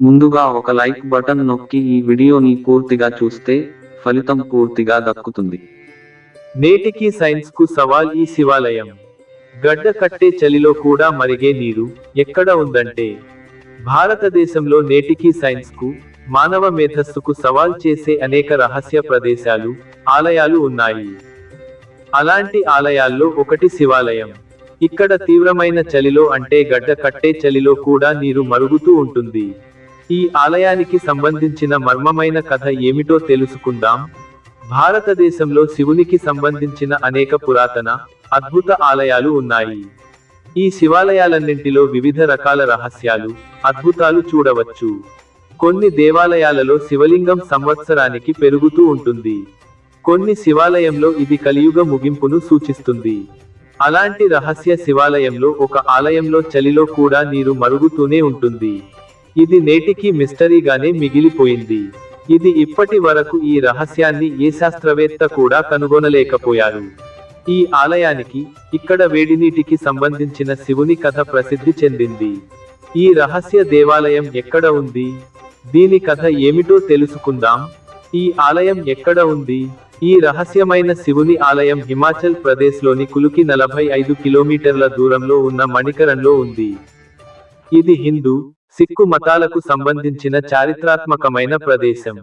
ముందుగా ఒక like button నొక్కి ఈ వీడియోని పూర్తిగా చూస్తే ఫలితం పూర్తిగా దక్కుతుంది. నేటికి సైన్స్కు సవాల్ ఈ శివాలయం. గడ్డ కట్టే చలిలో కూడా మరిగే నీరు ఎక్కడ ఉందంటే భారతదేశంలో నేటికి సైన్స్కు మానవ మేధస్సుకు సవాల్ చేసే అనేక రహస్య ప్రదేశాలు ఆలయాలు ఉన్నాయి. అలాంటి ఆలయాల్లో ఒకటి శివాలయం. ఇక్కడ తీవ్రమైన చలిలో అంటే గడ్డ కట్టే చలిలో కూడా నీరు మరుగుతూ ఉంటుంది. ఈ ఆలయానికి సంబంధించిన మర్మమైన కథ ఏమిటో తెలుసుకుందాం. భారతదేశంలో శివునికి సంబంధించిన అనేక పురాతన అద్భుత ఆలయాలు ఉన్నాయి. ఈ శివాలయాలన్నింటిలో వివిధ రకాల రహస్యాలు అద్భుతాలు చూడవచ్చు. కొన్ని దేవాలయాలలో శివలింగం సంవత్సరానికి పెరుగుతూ ఉంటుంది. కొన్ని శివాలయంలో ఇది కలియుగ ముగింపును సూచిస్తుంది. అలాంటి రహస్య శివాలయంలో ఒక ఆలయంలో చలిలో కూడా నీరు మరుగుతూనే ఉంటుంది. ఇది నేటికి మిస్టరీగానే మిగిలిపోయింది. ఇది ఇప్పటి వరకు ఈ రహస్యాన్ని ఏ శాస్త్రవేత్త కూడా కనుగొనలేకపోయారు. ఈ ఆలయానికి ఇక్కడ వేడినీటికి సంబంధించిన శివుని కథ ప్రసిద్ధి చెందింది. ఈ రహస్య దేవాలయం ఎక్కడ ఉంది? దీని కథ ఏమిటో తెలుసుకుందాం. ఈ ఆలయం ఎక్కడ ఉంది? ఈ రహస్యమైన శివుని ఆలయం హిమాచల్ ప్రదేశ్లోని కులుకి నలభై ఐదు కిలోమీటర్ల దూరంలో ఉన్న మణికరంలో ఉంది. ఇది హిందూ సిక్కు మతాలకు సంబంధించిన చారిత్రాత్మకమైన ప్రదేశం.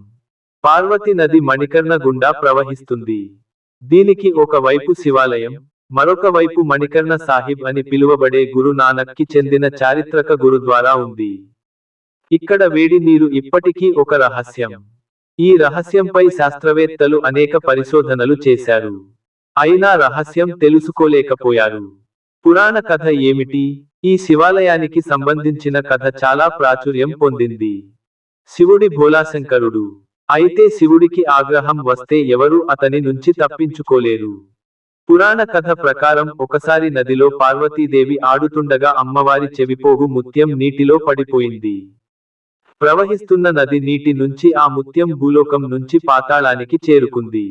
పార్వతి నది మణికర్ణ గుండా ప్రవహిస్తుంది. దీనికి ఒక వైపు శివాలయం మరొక వైపు మణికర్ణ సాహిబ్ అని పిలువబడే గురు నానక్కి చెందిన చారిత్రక గురుద్వారా ఉంది. ఇక్కడ వేడి నీరు ఇప్పటికీ ఒక రహస్యం. ఈ రహస్యంపై శాస్త్రవేత్తలు అనేక పరిశోధనలు చేశారు. అయినా రహస్యం తెలుసుకోలేకపోయారు. పురాణ కథ ఏమిటి? ఈ శివాలయానికి సంబంధించిన కథ చాలా ప్రాచుర్యం పొందింది. శివుడి భోలాశంకరుడు అయితే శివుడికి ఆగ్రహం వస్తే ఎవరు అతని నుంచి తప్పించుకోలేరు. పురాణ కథ ప్రకారం ఒకసారి నదిలో పార్వతీదేవి ఆడుతుండగా అమ్మవారి చెవిపోగు ముత్యం నీటిలో పడిపోయింది. ప్రవహిస్తున్న నది నీటి నుంచి ఆ ముత్యం భూలోకం నుంచి పాతాళానికి చేరుకుంది.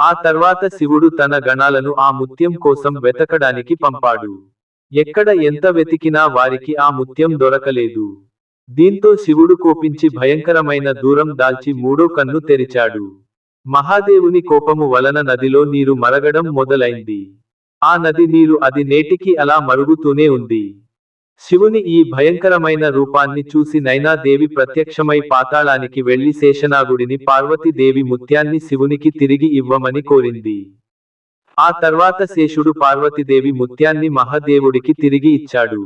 ఆ తర్వాత శివుడు తన గణాలను ఆ ముత్యం కోసం వెతకడానికి పంపాడు. ఎక్కడ ఎంత వెతికినా వారికి ఆ ముత్యం దొరకలేదు. దీంతో శివుడు కోపించి భయంకరమైన దూరం దాల్చి మూడో కన్ను తెరిచాడు. మహాదేవుని కోపము వలన నదిలో నీరు మరగడం మొదలైంది. ఆ నది నీరు అది నేటికి అలా మరుగుతూనే ఉంది. శివుని ఈ భయంకరమైన రూపాన్ని చూసి నైనాదేవి ప్రత్యక్షమై పాతాళానికి వెళ్ళి శేషనాగుడిని పార్వతీదేవి ముత్యాన్ని శివునికి తిరిగి ఇవ్వమని కోరింది. ఆ తర్వాత శేషుడు పార్వతీదేవి ముత్యాన్ని మహాదేవుడికి తిరిగి ఇచ్చాడు.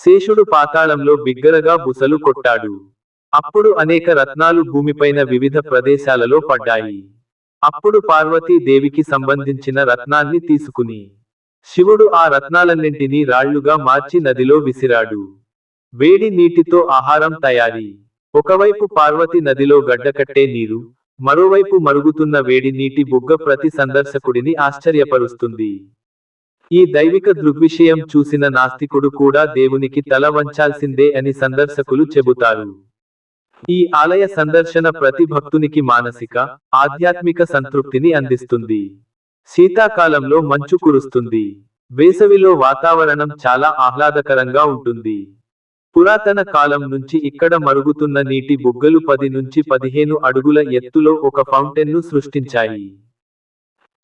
శేషుడు పాతాళంలో బిగ్గరగా బుసలు కొట్టాడు. అప్పుడు అనేక రత్నాలు భూమిపైన వివిధ ప్రదేశాలలో పడ్డాయి. అప్పుడు పార్వతీ దేవికి సంబంధించిన రత్నాన్ని తీసుకుని శివుడు ఆ రత్నాలన్నింటినీ రాళ్ళుగా మార్చి నదిలో విసిరాడు. వేడి నీటితో ఆహారం తయారీ. ఒకవైపు పార్వతి నదిలో గడ్డకట్టే నీరు మరోవైపు మరుగుతున్న వేడి నీటి బుగ్గ ప్రతి సందర్శకుడిని ఆశ్చర్యపరుస్తుంది. ఈ దైవిక దృగ్విషయం చూసిన నాస్తికుడు కూడా దేవునికి తల వంచాల్సిందే అని సందర్శకులు చెబుతారు. ఈ ఆలయ సందర్శన ప్రతి భక్తునికి మానసిక ఆధ్యాత్మిక సంతృప్తిని అందిస్తుంది. శీతాకాలంలో మంచు కురుస్తుంది. వేసవిలో వాతావరణం చాలా ఆహ్లాదకరంగా ఉంటుంది. పురాతన కాలం నుంచి ఇక్కడ మరుగుతున్న నీటి బుగ్గలు పది నుంచి పదిహేను అడుగుల ఎత్తులో ఒక ఫౌంటెన్ను సృష్టించాయి.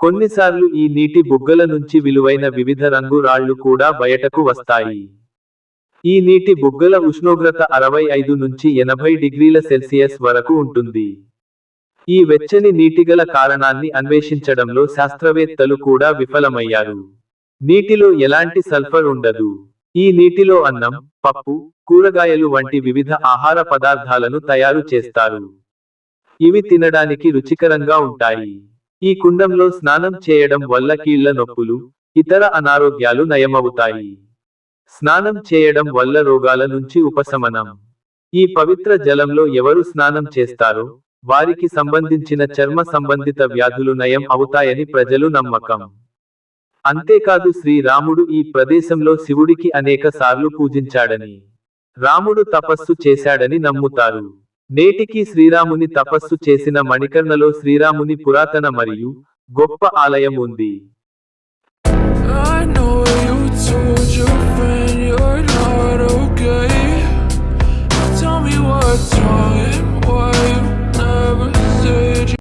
కొన్నిసార్లు ఈ నీటి బుగ్గల నుంచి విలువైన వివిధ రంగు రాళ్ళు కూడా బయటకు వస్తాయి. ఈ నీటి బుగ్గల ఉష్ణోగ్రత అరవై ఐదు నుంచి ఎనభై డిగ్రీల సెల్సియస్ వరకు ఉంటుంది. ఈ వెచ్చని నీటిగల కారణాన్ని అన్వేషించడంలో శాస్త్రవేత్తలు కూడా విఫలమయ్యారు. నీటిలో ఎలాంటి సల్ఫర్ ఉండదు. ఈ నీటిలో అన్నం పప్పు కూరగాయలు వంటి వివిధ ఆహార పదార్థాలను తయారు చేస్తారు. ఇవి తినడానికి రుచికరంగా ఉంటాయి. ఈ కుండంలో స్నానం చేయడం వల్ల కీళ్ళ నొప్పులు ఇతర అనారోగ్యాలు నయమవుతాయి. స్నానం చేయడం వల్ల రోగాల నుంచి ఉపశమనం. ఈ పవిత్ర జలంలో ఎవరు స్నానం చేస్తారో వారికి సంబంధించిన చర్మ సంబంధిత వ్యాధులు నయం అవుతాయని ప్రజలు నమ్మకం. అంతేకాదు శ్రీరాముడు ఈ ప్రదేశంలో శివుడికి అనేక సార్లు పూజించాడని. రాముడు తపస్సు చేశాడని నమ్ముతారు. నేటికి శ్రీరాముని తపస్సు చేసిన మణికర్ణలో శ్రీరాముని పురాతన మరియు గొప్ప ఆలయం ఉంది.